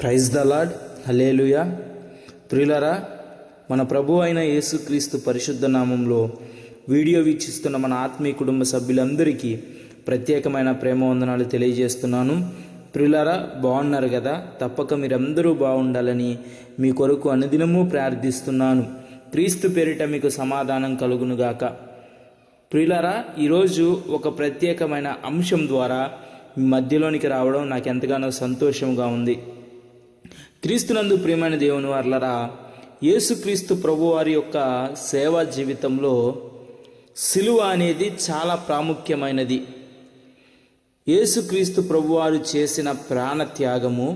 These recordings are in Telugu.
Praise the lord. హలేలుయా ప్రియులరా మన ప్రభు అయిన యేసుక్రీస్తు పరిశుద్ధ నామంలో వీడియో వీక్షిస్తున్న మన ఆత్మీయ కుటుంబ సభ్యులందరికీ ప్రత్యేకమైన ప్రేమ వందనాలు తెలియజేస్తున్నాను. ప్రియులరా బాగున్నారు కదా? తప్పక మీరందరూ బాగుండాలని మీ కొరకు అనుదినము ప్రార్థిస్తున్నాను. క్రీస్తు పేరిట మీకు సమాధానం కలుగునుగాక. ప్రిలరా ఈరోజు ఒక ప్రత్యేకమైన అంశం ద్వారా మీ మధ్యలోనికి రావడం నాకు ఎంతగానో సంతోషంగా ఉంది. క్రీస్తునందు ప్రియమైన దేవుని వర్లరా యేసుక్రీస్తు ప్రభువారి యొక్క సేవా జీవితంలో సిలువ అనేది చాలా ప్రాముఖ్యమైనది. యేసుక్రీస్తు ప్రభువారు చేసిన ప్రాణ త్యాగము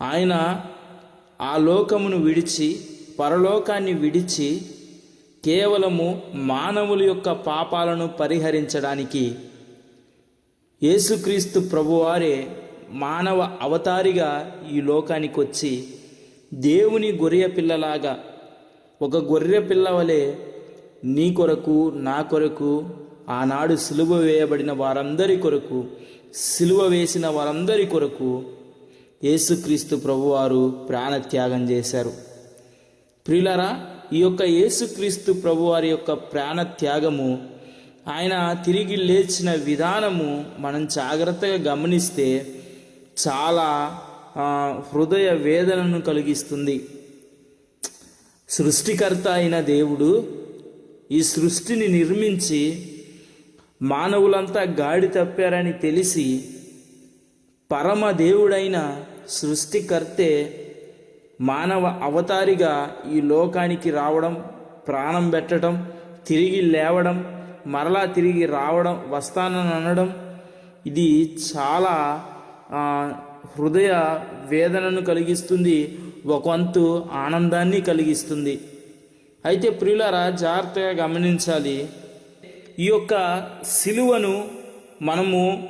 ఆయన ఆ లోకమును విడిచి పరలోకాన్ని విడిచి కేవలము మానవుల యొక్క పాపాలను పరిహరించడానికి యేసుక్రీస్తు ప్రభువారే మానవ అవతారిగా ఈ లోకానికి వచ్చి దేవుని గొర్రె పిల్లలాగా ఒక గొర్రె పిల్ల వలె నీ కొరకు నా కొరకు ఆనాడు సిలువ వేయబడిన వారందరి కొరకు సిలువ వేసిన వారందరి కొరకు యేసుక్రీస్తు ప్రభువారు ప్రాణత్యాగం చేశారు. ప్రియులరా ఈ యొక్క యేసుక్రీస్తు ప్రభువారి యొక్క ప్రాణ త్యాగము ఆయన తిరిగి లేచిన విధానము మనం జాగ్రత్తగా గమనిస్తే చాలా హృదయ వేదనను కలిగిస్తుంది. సృష్టికర్త అయిన దేవుడు ఈ సృష్టిని నిర్మించి మానవులంతా గాడి తప్పారని తెలిసి పరమ దేవుడైన సృష్టికర్తే మానవ అవతారిగా ఈ లోకానికి రావడం ప్రాణం పెట్టడం తిరిగి లేవడం మరలా తిరిగి రావడం వస్తానని అనడం ఇది చాలా హృదయ వేదనను కలిగిస్తుంది ఒకంతు ఆనందాన్ని కలిగిస్తుంది. అయితే ప్రియులారా జాగ్రత్తగా గమనించాలి. ఈ యొక్క సిలువను మనము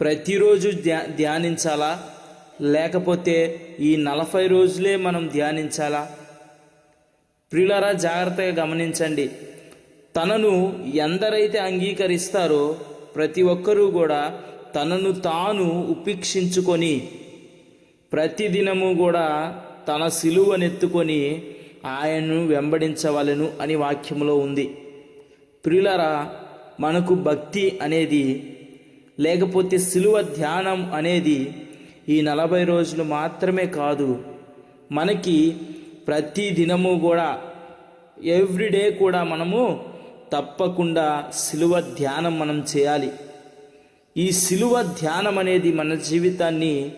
ప్రతిరోజు ధ్యా ధ్యానించాలా? లేకపోతే ఈ నలభై రోజులే మనం ధ్యానించాలా? ప్రియులారా జాగ్రత్తగా గమనించండి. తనను ఎందరైతే అంగీకరిస్తారో ప్రతి ఒక్కరూ కూడా తనను తాను ఉపేక్షించుకొని ప్రతిదినము కూడా తన సిలువనెత్తుకొని ఆయన్ను వెంబడించవలెను అని వాక్యంలో ఉంది. ప్రియులరా మనకు భక్తి అనేది లేకపోతే సిలువ ధ్యానం అనేది ఈ నలభై రోజులు మాత్రమే కాదు మనకి ప్రతి దినము కూడా ఎవ్రీడే కూడా మనము తప్పకుండా సిలువ ధ్యానం మనం చేయాలి. ఈ సిలువ ధ్యానం అనేది మన జీవితాన్ని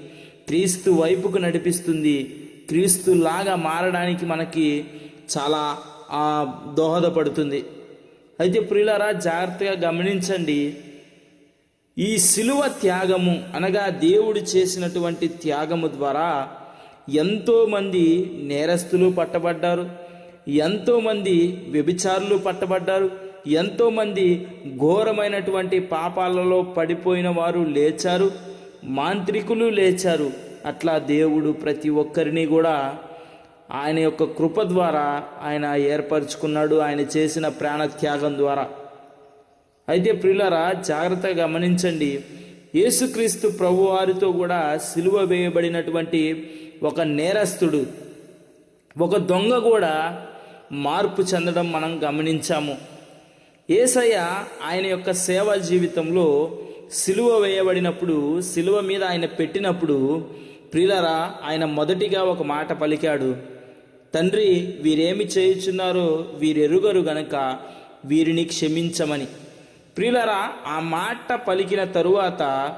క్రీస్తు వైపుకు నడిపిస్తుంది. క్రీస్తు లాగా మారడానికి మనకి చాలా దోహదపడుతుంది. అయితే ప్రియులారా జాగ్రత్తగా గమనించండి. ఈ సిలువ త్యాగము అనగా దేవుడు చేసినటువంటి త్యాగము ద్వారా ఎంతోమంది నేరస్తులు పట్టబడ్డారు. ఎంతోమంది వ్యభిచారులు పట్టబడ్డారు. ఎంతోమంది ఘోరమైనటువంటి పాపాలలో పడిపోయిన వారు లేచారు మాంత్రికులు లేచారు. అట్లా దేవుడు ప్రతి ఒక్కరిని కూడా ఆయన యొక్క కృప ద్వారా ఆయన ఏర్పరచుకున్నాడు ఆయన చేసిన ప్రాణత్యాగం ద్వారా. అయితే ప్రియులరా జాగ్రత్తగా గమనించండి. యేసుక్రీస్తు ప్రభు వారితో కూడా సిలువ వేయబడినటువంటి ఒక నేరస్తుడు ఒక దొంగ కూడా మార్పు చెందడం మనం గమనించాము. ఏసయ్య ఆయన యొక్క సేవా జీవితంలో సిలువ వేయబడినప్పుడు సిలువ మీద ఆయన పెట్టినప్పుడు ప్రియులరా ఆయన మొదటిగా ఒక మాట పలికాడు. తండ్రి వీరేమి చేయుచున్నారో వీరెరుగరు గనక వీరిని క్షమించమని. ప్రియులరా ఆ మాట పలికిన తరువాత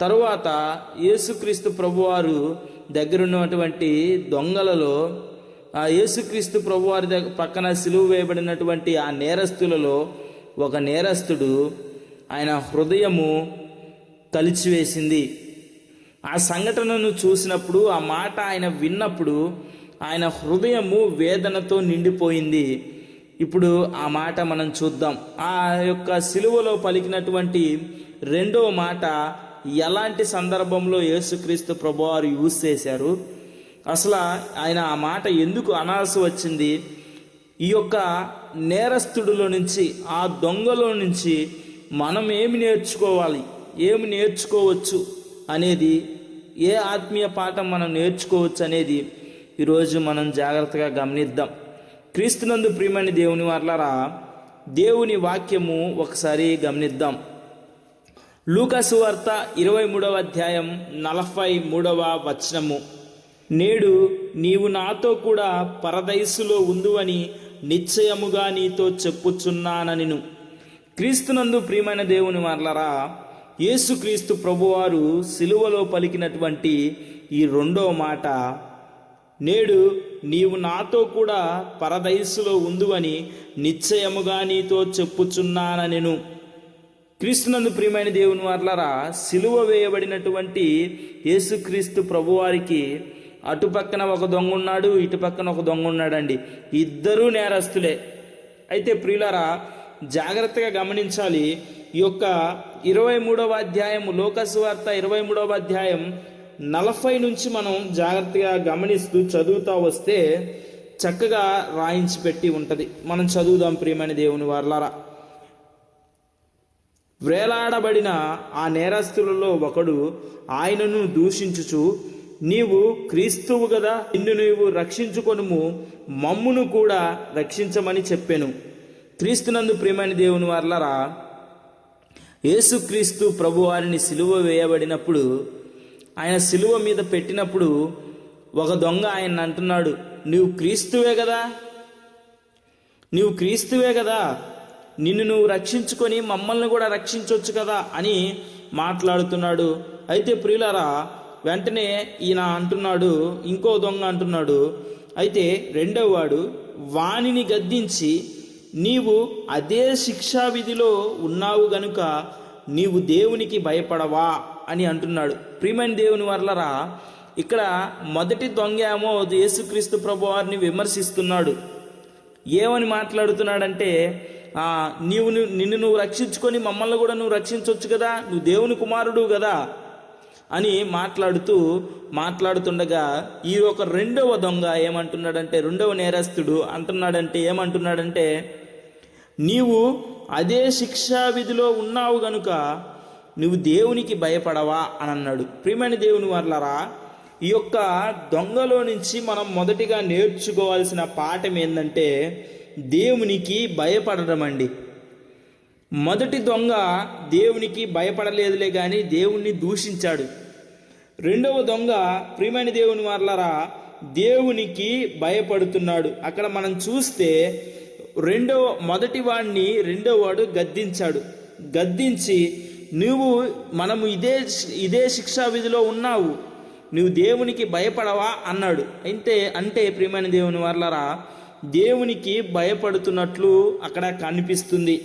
తరువాత యేసుక్రీస్తు ప్రభువారు దగ్గరున్నటువంటి దొంగలలో ఆ యేసుక్రీస్తు ప్రభువారి దగ్గర పక్కన సిలువు వేయబడినటువంటి ఆ నేరస్తులలో ఒక నేరస్తుడు ఆయన హృదయము కలిచివేసింది ఆ సంఘటనను చూసినప్పుడు ఆ మాట ఆయన విన్నప్పుడు ఆయన హృదయము వేదనతో నిండిపోయింది. ఇప్పుడు ఆ మాట మనం చూద్దాం. ఆ యొక్క సిలువలో పలికినటువంటి రెండో మాట ఎలాంటి సందర్భంలో యేసుక్రీస్తు ప్రభువారు యూజ్ చేశారు? అసలు ఆయన ఆ మాట ఎందుకు అనాల్సి వచ్చింది? ఈ యొక్క నేరస్తుడిలో నుంచి ఆ దొంగలో నుంచి మనం ఏమి నేర్చుకోవాలి? ఏమి నేర్చుకోవచ్చు అనేది ఏ ఆత్మీయ పాఠం మనం నేర్చుకోవచ్చు అనేది ఈరోజు మనం జాగ్రత్తగా గమనిద్దాం. క్రీస్తునందు ప్రియమని దేవుని వర్లరా దేవుని వాక్యము ఒకసారి గమనిద్దాం. లూకాసు వార్త ఇరవై మూడవ అధ్యాయం నలభై మూడవ వచనము. నేడు నీవు నాతో కూడా పరదయస్సులో ఉందువని నిశ్చయముగా నీతో చెప్పుచున్నాననిను. క్రీస్తునందు ప్రియమైన దేవుని వర్లరా యేసుక్రీస్తు ప్రభువారు సిలువలో పలికినటువంటి ఈ రెండో మాట నేడు నీవు నాతో కూడా పరదయస్సులో ఉందువని నిశ్చయముగా నీతో చెప్పుచున్నాననెను. క్రీస్తునందు ప్రియమైన దేవుని వర్లరా సిలువ వేయబడినటువంటి యేసుక్రీస్తు ప్రభువారికి అటుపక్కన ఒక దొంగ ఉన్నాడు ఇటు పక్కన ఒక దొంగ ఉన్నాడండి. ఇద్దరూ నేరస్తులే. అయితే ప్రియులరా జాగ్రత్తగా గమనించాలి. ఈ యొక్క ఇరవై మూడవ అధ్యాయం లోకసువార్త ఇరవై మూడవ అధ్యాయం నలభై నుంచి మనం జాగ్రత్తగా గమనిస్తూ చదువుతా వస్తే చక్కగా రాయించి పెట్టి ఉంటుంది. మనం చదువుదాం ప్రియమైన దేవుని వర్లారా. వేలాడబడిన ఆ నేరస్తులలో ఒకడు ఆయనను దూషించుచు నీవు క్రీస్తువు కదా నిన్ను నీవు రక్షించుకొనుము మమ్మును కూడా రక్షించమని చెప్పాను. క్రీస్తునందు ప్రియమైన దేవుని వర్లరా యేసుక్రీస్తు ప్రభువారిని సిలువ వేయబడినప్పుడు ఆయన సిలువ మీద పెట్టినప్పుడు ఒక దొంగ ఆయన అంటున్నాడు నీవు క్రీస్తువే కదా నీవు క్రీస్తువే కదా నిన్ను నువ్వు రక్షించుకొని మమ్మల్ని కూడా రక్షించవచ్చు కదా? అని మాట్లాడుతున్నాడు. అయితే ప్రియులారా వెంటనే ఈయన అంటున్నాడు ఇంకో దొంగ అంటున్నాడు అయితే రెండవ వాడు వాణిని గద్దించి నీవు అదే శిక్షా విధిలో ఉన్నావు గనుక నీవు దేవునికి భయపడవా అని అంటున్నాడు. ప్రియమైన దేవుని వర్లరా ఇక్కడ మొదటి దొంగ ఏమో యేసుక్రీస్తు ప్రభు వారిని విమర్శిస్తున్నాడు. ఏమని మాట్లాడుతున్నాడంటే నీవు ను- నిన్ను నువ్వు రక్షించుకొని మమ్మల్ని కూడా నువ్వు రక్షించవచ్చు కదా నువ్వు దేవుని కుమారుడు కదా అని మాట్లాడుతూ మాట్లాడుతుండగా ఈ ఒక రెండవ దొంగ ఏమంటున్నాడంటే రెండవ నేరస్తుడు అంటున్నాడంటే ఏమంటున్నాడంటే నీవు అదే శిక్షా విధిలో ఉన్నావు గనుక నువ్వు దేవునికి భయపడవా అని అన్నాడు ప్రియమైన దేవుని వర్లరా ఈ యొక్క దొంగలో నుంచి మనం మొదటిగా నేర్చుకోవాల్సిన పాఠం ఏంటంటే దేవునికి భయపడడం అండి. మొదటి దొంగ దేవునికి భయపడలేదులే కానీ దేవుణ్ణి దూషించాడు. రెండవ దొంగ ప్రియమైన దేవుని వర్లరా దేవునికి భయపడుతున్నాడు. అక్కడ మనం చూస్తే రెండవ మొదటి వాడిని రెండవ వాడు గద్దించాడు. గద్దించి నువ్వు మనము ఇదే ఇదే శిక్షా విధిలో ఉన్నావు. నువ్వు దేవునికి భయపడవా? అన్నాడు. అయితే అంటే ప్రియమైన దేవుని వర్లరా దేవునికి భయపడుతున్నట్లు అక్కడ కనిపిస్తుంది.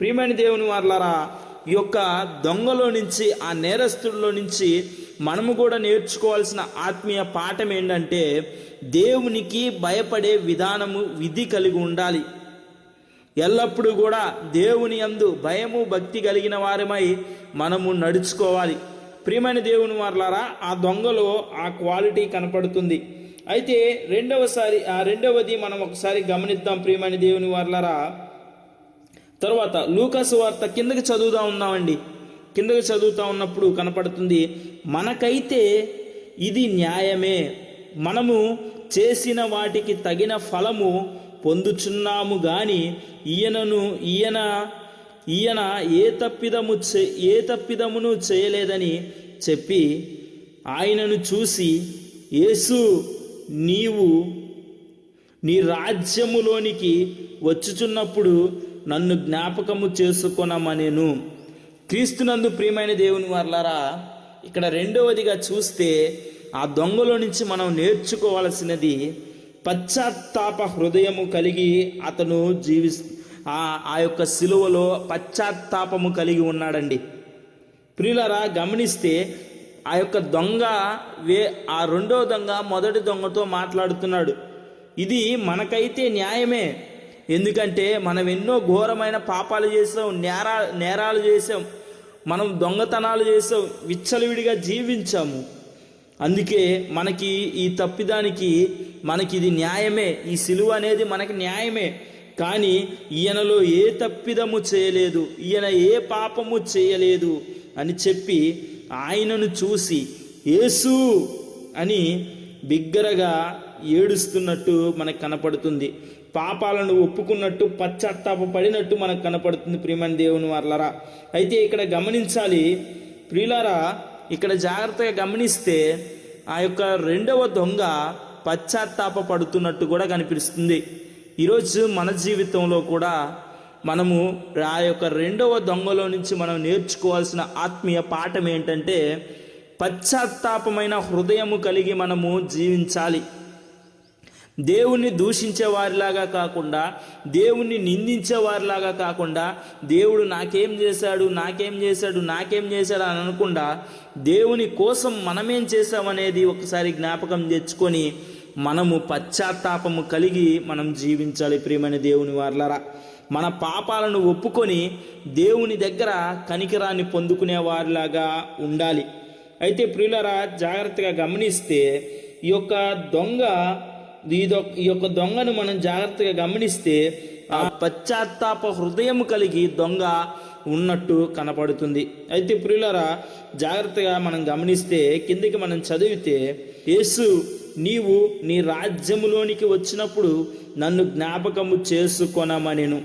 ప్రియమైన దేవుని వార్లారా ఈ యొక్క దొంగలో నుంచి ఆ నేరస్తుడిలో నుంచి మనము కూడా నేర్చుకోవాల్సిన ఆత్మీయ పాఠం ఏంటంటే దేవునికి భయపడే విధానము విధి కలిగి ఉండాలి. ఎల్లప్పుడూ కూడా దేవుని యందు భయము భక్తి కలిగిన వారమై మనము నడుచుకోవాలి. ప్రియమైన దేవుని వారులారా ఆ దొంగలో ఆ క్వాలిటీ కనపడుతుంది. అయితే రెండవసారి ఆ రెండవది మనం ఒకసారి గమనిద్దాం ప్రియమైన దేవుని వారులారా. తర్వాత లూకాసు వార్త కిందకి చదువుతా ఉన్నామండి. కిందకి చదువుతా ఉన్నప్పుడు కనపడుతుంది మనకైతే ఇది న్యాయమే. మనము చేసిన వాటికి తగిన ఫలము పొందుచున్నాము గాని ఈయనను ఈయన ఈయన ఏ తప్పిదము చే ఏ తప్పిదమును చేయలేదని చెప్పి ఆయనను చూసి యేసు నీవు నీ రాజ్యములోనికి వచ్చుచున్నప్పుడు నన్ను జ్ఞాపకము చేసుకొనమనేను. క్రీస్తునందు ప్రియమైన దేవుని వర్లారా ఇక్కడ రెండవదిగా చూస్తే ఆ దొంగలో నుంచి మనం నేర్చుకోవాల్సినది పశ్చాత్తాప హృదయము కలిగి అతను జీవి ఆ ఆ యొక్క సిలువలో పశ్చాత్తాపము కలిగి ఉన్నాడండి. ప్రియులరా గమనిస్తే ఆ యొక్క దొంగ వే ఆ రెండో దొంగ మొదటి దొంగతో మాట్లాడుతున్నాడు. ఇది మనకైతే న్యాయమే. ఎందుకంటే మనం ఎన్నో ఘోరమైన పాపాలు చేసాం నేరా నేరాలు చేసాం మనం దొంగతనాలు చేసాం విచ్చలవిడిగా జీవించాము. అందుకే మనకి ఈ తప్పిదానికి మనకి ఇది న్యాయమే ఈ సిలువ అనేది మనకి న్యాయమే. కానీ ఈయనలో ఏ తప్పిదము చేయలేదు ఈయన ఏ పాపము చేయలేదు అని చెప్పి ఆయనను చూసి యేసు అని బిగ్గరగా ఏడుస్తున్నట్టు మనకు కనపడుతుంది. పాపాలను ఒప్పుకున్నట్టు పశ్చాత్తాప పడినట్టు మనకు కనపడుతుంది ప్రియమని దేవుని వర్లరా. అయితే ఇక్కడ గమనించాలి ప్రియులారా ఇక్కడ జాగ్రత్తగా గమనిస్తే ఆ యొక్క రెండవ దొంగ పశ్చాత్తాప పడుతున్నట్టు కూడా కనిపిస్తుంది. ఈరోజు మన జీవితంలో కూడా మనము ఆ యొక్క రెండవ దొంగలో నుంచి మనం నేర్చుకోవాల్సిన ఆత్మీయ పాఠం ఏంటంటే పశ్చాత్తాపమైన హృదయము కలిగి మనము జీవించాలి. దేవుణ్ణి దూషించే వారిలాగా కాకుండా దేవుణ్ణి నిందించే వారిలాగా కాకుండా దేవుడు నాకేం చేశాడు నాకేం చేశాడు నాకేం చేశాడు అని అనకుండా దేవుని కోసం మనమేం చేశామనేది ఒకసారి జ్ఞాపకం తెచ్చుకొని మనము పశ్చాత్తాపము కలిగి మనం జీవించాలి ప్రియమైన దేవుని వార్లరా. మన పాపాలను ఒప్పుకొని దేవుని దగ్గర కనికరాన్ని పొందుకునే వారిలాగా ఉండాలి. అయితే ప్రియులరా జాగ్రత్తగా గమనిస్తే ఈ యొక్క దొంగ ఈ యొక్క దొంగను మనం జాగ్రత్తగా గమనిస్తే ఆ పశ్చాత్తాప హృదయం కలిగి దొంగ ఉన్నట్టు కనపడుతుంది. అయితే ప్రియులరా జాగ్రత్తగా మనం గమనిస్తే కిందికి మనం చదివితే యేసు నీవు నీ రాజ్యములోనికి వచ్చినప్పుడు నన్ను జ్ఞాపకము చేసుకొనమనెను.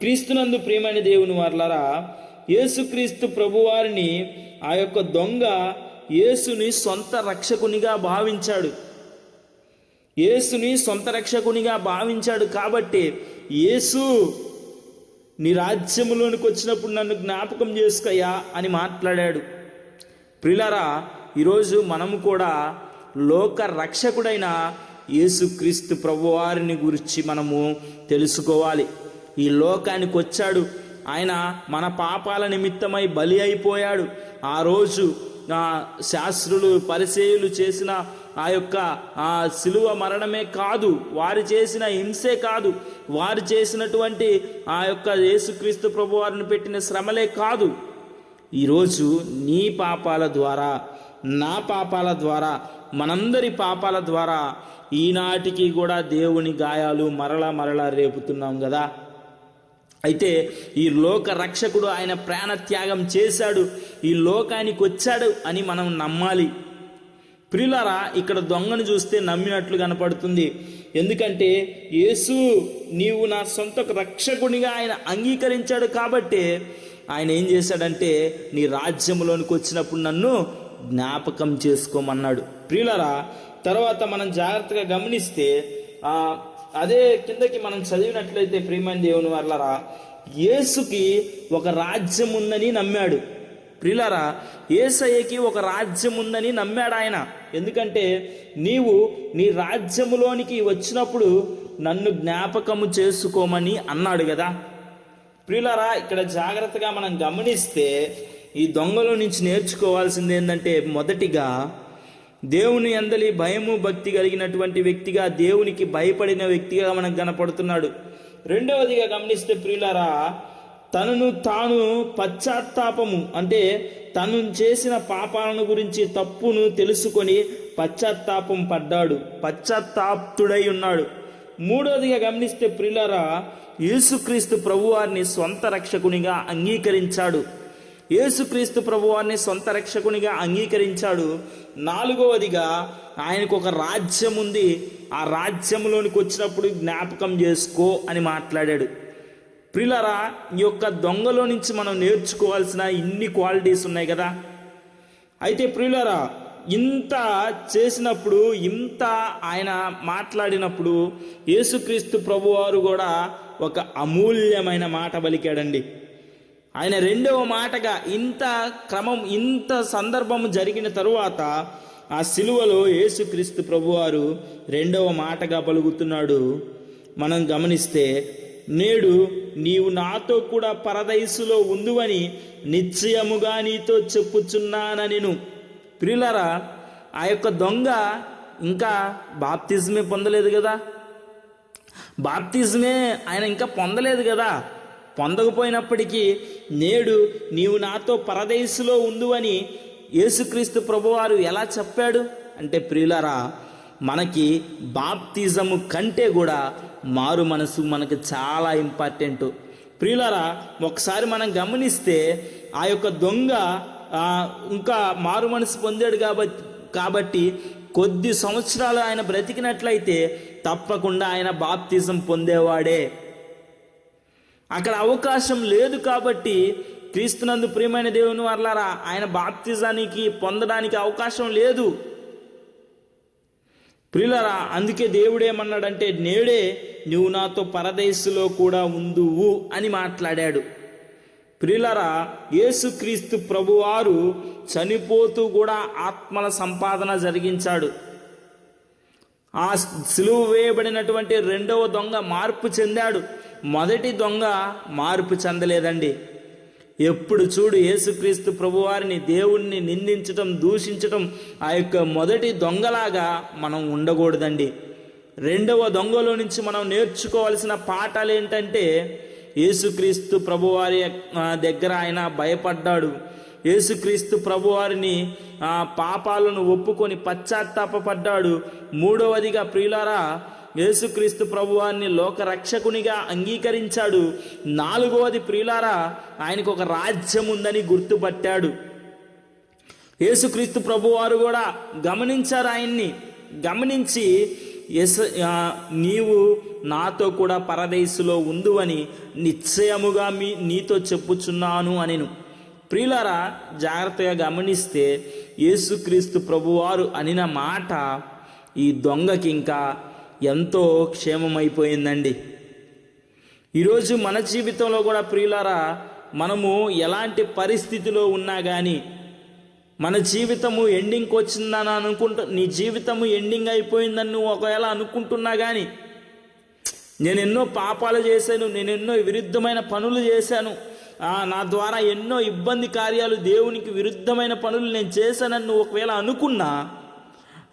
క్రీస్తునందు ప్రియమైన దేవుని వర్లరా యేసుక్రీస్తు ప్రభువారిని ఆ యొక్క దొంగ యేసుని సొంత రక్షకునిగా భావించాడు. యేసుని సొంత రక్షకునిగా భావించాడు కాబట్టి యేసు నీ రాజ్యములోనికి వచ్చినప్పుడు నన్ను జ్ఞాపకం చేసుకయ్యా అని మాట్లాడాడు. ప్రిలరా ఈరోజు మనము కూడా లోక రక్షకుడైన యేసుక్రీస్తు ప్రభువారిని గురించి మనము తెలుసుకోవాలి. ఈ లోకానికి వచ్చాడు. ఆయన మన పాపాల నిమిత్తమై బలి అయిపోయాడు. ఆ రోజు శాస్త్రులు పరిచయులు చేసిన ఆ యొక్క ఆ శిలువ మరణమే కాదు వారు చేసిన హింసే కాదు వారు చేసినటువంటి ఆ యొక్క యేసుక్రీస్తు ప్రభు వారిని పెట్టిన శ్రమలే కాదు. ఈరోజు నీ పాపాల ద్వారా నా పాపాల ద్వారా మనందరి పాపాల ద్వారా ఈనాటికి కూడా దేవుని గాయాలు మరల మరల రేపుతున్నాం కదా. అయితే ఈ లోక రక్షకుడు ఆయన ప్రాణత్యాగం చేశాడు ఈ లోకానికి వచ్చాడు అని మనం నమ్మాలి. ప్రియులారా ఇక్కడ దొంగను చూస్తే నమ్మినట్లు కనపడుతుంది. ఎందుకంటే యేసు నీవు నా సొంత రక్షకునిగా ఆయన అంగీకరించాడు కాబట్టి ఆయన ఏం చేశాడంటే నీ రాజ్యంలోనికి వచ్చినప్పుడు నన్ను జ్ఞాపకం చేసుకోమన్నాడు. ప్రియులరా తర్వాత మనం జాగ్రత్తగా గమనిస్తే ఆ అదే కిందకి మనం చదివినట్లయితే ప్రియమైన దేవుని వల్లరా యేసుకి ఒక రాజ్యం ఉందని నమ్మాడు. ప్రిలరా ఏసయ్యకి ఒక రాజ్యం ఉందని నమ్మాడు ఆయన ఎందుకంటే నీవు నీ రాజ్యములోనికి వచ్చినప్పుడు నన్ను జ్ఞాపకము చేసుకోమని అన్నాడు కదా ప్రిలరా ఇక్కడ జాగ్రత్తగా మనం గమనిస్తే ఈ దొంగలో నుంచి నేర్చుకోవాల్సింది ఏంటంటే మొదటిగా దేవుని అందలి భయము భక్తి కలిగినటువంటి వ్యక్తిగా దేవునికి భయపడిన వ్యక్తిగా మనకు కనపడుతున్నాడు. రెండవదిగా గమనిస్తే ప్రియులారా తనను తాను పశ్చాత్తాపము అంటే తను చేసిన పాపాలను గురించి తప్పును తెలుసుకొని పశ్చాత్తాపం పడ్డాడు పశ్చాత్తాప్తుడై ఉన్నాడు. మూడవదిగా గమనిస్తే ప్రియులారా యేసుక్రీస్తు ప్రభువారిని సొంత రక్షకునిగా అంగీకరించాడు. యేసుక్రీస్తు ప్రభువారిని సొంత రక్షకునిగా అంగీకరించాడు. నాలుగవదిగా ఆయనకు ఒక రాజ్యం ఉంది. ఆ రాజ్యంలోనికి వచ్చినప్పుడు జ్ఞాపకం చేసుకో అని మాట్లాడాడు. ప్రిలరా ఈ యొక్క దొంగలో నుంచి మనం నేర్చుకోవాల్సిన ఇన్ని క్వాలిటీస్ ఉన్నాయి కదా. అయితే ప్రియులరా ఇంత చేసినప్పుడు ఇంత ఆయన మాట్లాడినప్పుడు యేసుక్రీస్తు ప్రభువారు కూడా ఒక అమూల్యమైన మాట పలికాడండి ఆయన రెండవ మాటగా ఇంత క్రమం ఇంత సందర్భం జరిగిన తరువాత ఆ సిలువలో యేసుక్రీస్తు ప్రభువారు రెండవ మాటగా పలుకుతున్నాడు. మనం గమనిస్తే నేడు నీవు నాతో కూడా పరదైసులో ఉందువని నిశ్చయముగా నీతో చెప్పుచున్నాననిను. ప్రిలరా ఆ యొక్క దొంగ ఇంకా బాప్తిజమే పొందలేదు కదా? బాప్తిజమే ఆయన ఇంకా పొందలేదు కదా? పొందకపోయినప్పటికీ నేడు నీవు నాతో పరదేశులో ఉండు అని యేసుక్రీస్తు ప్రభువారు ఎలా చెప్పాడు? అంటే ప్రియులరా మనకి బాప్తిజము కంటే కూడా మారు మనసు మనకు చాలా ఇంపార్టెంట్. ప్రియులరా ఒకసారి మనం గమనిస్తే ఆ యొక్క దొంగ ఇంకా మారు మనసు పొందాడు కాబట్టి కాబట్టి కొద్ది సంవత్సరాలు ఆయన బ్రతికినట్లయితే తప్పకుండా ఆయన బాప్తిజం పొందేవాడే. అక్కడ అవకాశం లేదు కాబట్టి క్రీస్తునందు ప్రియమైన దేవుని వర్లారా ఆయన బాప్తిజానికి పొందడానికి అవకాశం లేదు. ప్రియులరా అందుకే దేవుడేమన్నాడంటే నేడే నువ్వు నాతో పరదేశులో కూడా ఉందువు అని మాట్లాడాడు. ప్రియులరా యేసుక్రీస్తు ప్రభువారు చనిపోతూ కూడా ఆత్మల సంపాదన జరిగించాడు. ఆ సిలువ వేయబడినటువంటి రెండవ దొంగ మార్పు చెందాడు. మొదటి దొంగ మార్పు చెందలేదండి. ఎప్పుడు చూడు యేసుక్రీస్తు ప్రభువారిని దేవుణ్ణి నిందించటం దూషించటం ఆ యొక్క మొదటి దొంగలాగా మనం ఉండకూడదండి. రెండవ దొంగలో నుంచి మనం నేర్చుకోవాల్సిన పాఠాలు ఏంటంటే యేసుక్రీస్తు ప్రభువారి దగ్గర ఆయన భయపడ్డాడు. యేసుక్రీస్తు ప్రభువారిని పాపాలను ఒప్పుకొని పశ్చాత్తాపడ్డాడు మూడవదిగా ప్రియులారా యేసుక్రీస్తు ప్రభువారిని లోకరక్షకునిగా అంగీకరించాడు. నాలుగవది ప్రియులారా ఆయనకు ఒక రాజ్యం ఉందని గుర్తుపట్టాడు. యేసుక్రీస్తు ప్రభువారు కూడా గమనించారు ఆయన్ని. గమనించి ఎస్ నీవు నాతో కూడా పరదేశులో ఉందువని నిశ్చయముగా మీ నీతో చెప్పుచున్నాను అనెను. ప్రియులారా జాగ్రత్తగా గమనిస్తే యేసుక్రీస్తు ప్రభువారు అనిన మాట ఈ దొంగకి ఇంకా ఎంతో క్షేమమైపోయిందండి. ఈరోజు మన జీవితంలో కూడా ప్రియులారా మనము ఎలాంటి పరిస్థితిలో ఉన్నా కానీ మన జీవితము ఎండింగ్కి వచ్చిందని అనుకుంటా నీ జీవితము ఎండింగ్ అయిపోయిందని నువ్వు ఒకవేళ అనుకుంటున్నా కానీ నేను ఎన్నో పాపాలు చేశాను నేను ఎన్నో విరుద్ధమైన పనులు చేశాను. నా ద్వారా ఎన్నో ఇబ్బంది కార్యాలు దేవునికి విరుద్ధమైన పనులు నేను చేశానని నువ్వు ఒకవేళ అనుకున్నా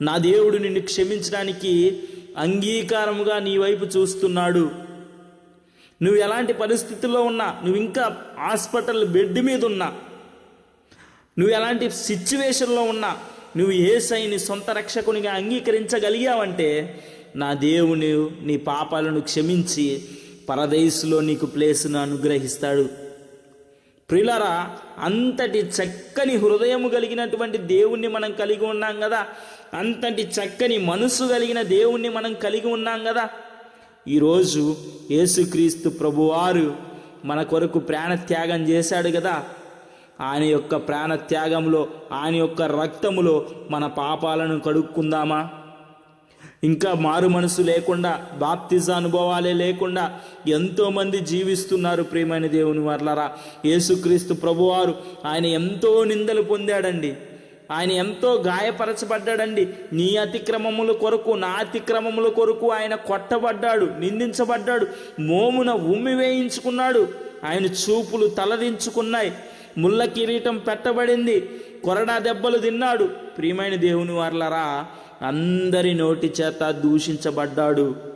నా దేవుడు నిన్ను క్షమించడానికి అంగీకారముగా నీ వైపు చూస్తున్నాడు. నువ్వు ఎలాంటి పరిస్థితుల్లో ఉన్నా నువ్వు ఇంకా హాస్పిటల్ బెడ్ మీద ఉన్నా నువ్వు ఎలాంటి సిచ్యువేషన్లో ఉన్నా నువ్వు ఏసైని సొంత రక్షకునిగా అంగీకరించగలిగావంటే నా దేవుని నీ పాపాలను క్షమించి పరదేశులో నీకు ప్లేస్ను అనుగ్రహిస్తాడు. ప్రిలరా అంతటి చక్కని హృదయము కలిగినటువంటి దేవుణ్ణి మనం కలిగి ఉన్నాం కదా అంతటి చక్కని మనసు కలిగిన దేవుణ్ణి మనం కలిగి ఉన్నాం కదా. ఈరోజు యేసుక్రీస్తు ప్రభువారు మన కొరకు ప్రాణత్యాగం చేశాడు కదా. ఆయన యొక్క ప్రాణత్యాగంలో ఆయన యొక్క రక్తములో మన పాపాలను కడుక్కుందామా? ఇంకా మారు మనసు లేకుండా బాప్తిజ అనుభవాలే లేకుండా ఎంతోమంది జీవిస్తున్నారు ప్రియమైన దేవుని వర్లరా. యేసుక్రీస్తు ప్రభువారు ఆయన ఎంతో నిందలు పొందాడండి. ఆయన ఎంతో గాయపరచబడ్డాడండి. నీ అతిక్రమముల కొరకు నా అతిక్రమముల కొరకు ఆయన కొట్టబడ్డాడు నిందించబడ్డాడు మోమున ఉమ్మి వేయించుకున్నాడు. ఆయన చూపులు తలదించుకున్నాయి. ముళ్ళ కిరీటం పెట్టబడింది. కొరడా దెబ్బలు తిన్నాడు. ప్రియమైన దేవుని వర్లరా అందరి నోటి చేత దూషించబడ్డాడు.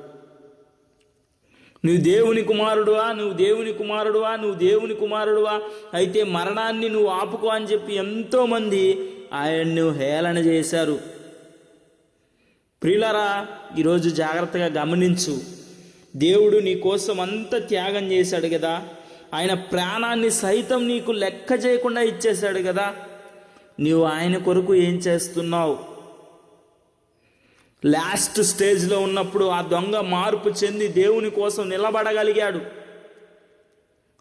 నువ్వు దేవుని కుమారుడువా నువ్వు దేవుని కుమారుడువా నువ్వు దేవుని కుమారుడువా అయితే మరణాన్ని నువ్వు ఆపుకో అని చెప్పి ఎంతోమంది ఆయన్ను హేళన చేశారు. ప్రియులరా ఈరోజు జాగ్రత్తగా గమనించు. దేవుడు నీ కోసం అంత త్యాగం చేశాడు కదా. ఆయన ప్రాణాన్ని సైతం నీకు లెక్క చేయకుండా ఇచ్చేశాడు కదా. నీవు ఆయన కొరకు ఏం చేస్తున్నావు? లాస్ట్ స్టేజ్లో ఉన్నప్పుడు ఆ దొంగ మార్పు చెంది దేవుని కోసం నిలబడగలిగాడు.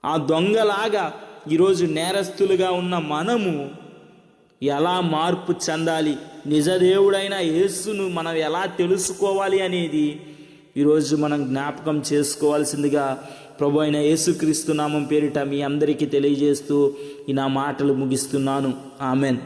ఆ దొంగలాగా ఈరోజు నేరస్తులుగా ఉన్న మనము ఎలా మార్పు చెందాలి? నిజదేవుడైన యేసును మనం ఎలా తెలుసుకోవాలి అనేది ఈరోజు మనం జ్ఞాపకం చేసుకోవాల్సిందిగా ప్రభు అయిన యేసుక్రీస్తు నామం పేరిట మీ అందరికీ తెలియజేస్తూ ఈ నా మాటలు ముగిస్తున్నాను. ఆమెన్.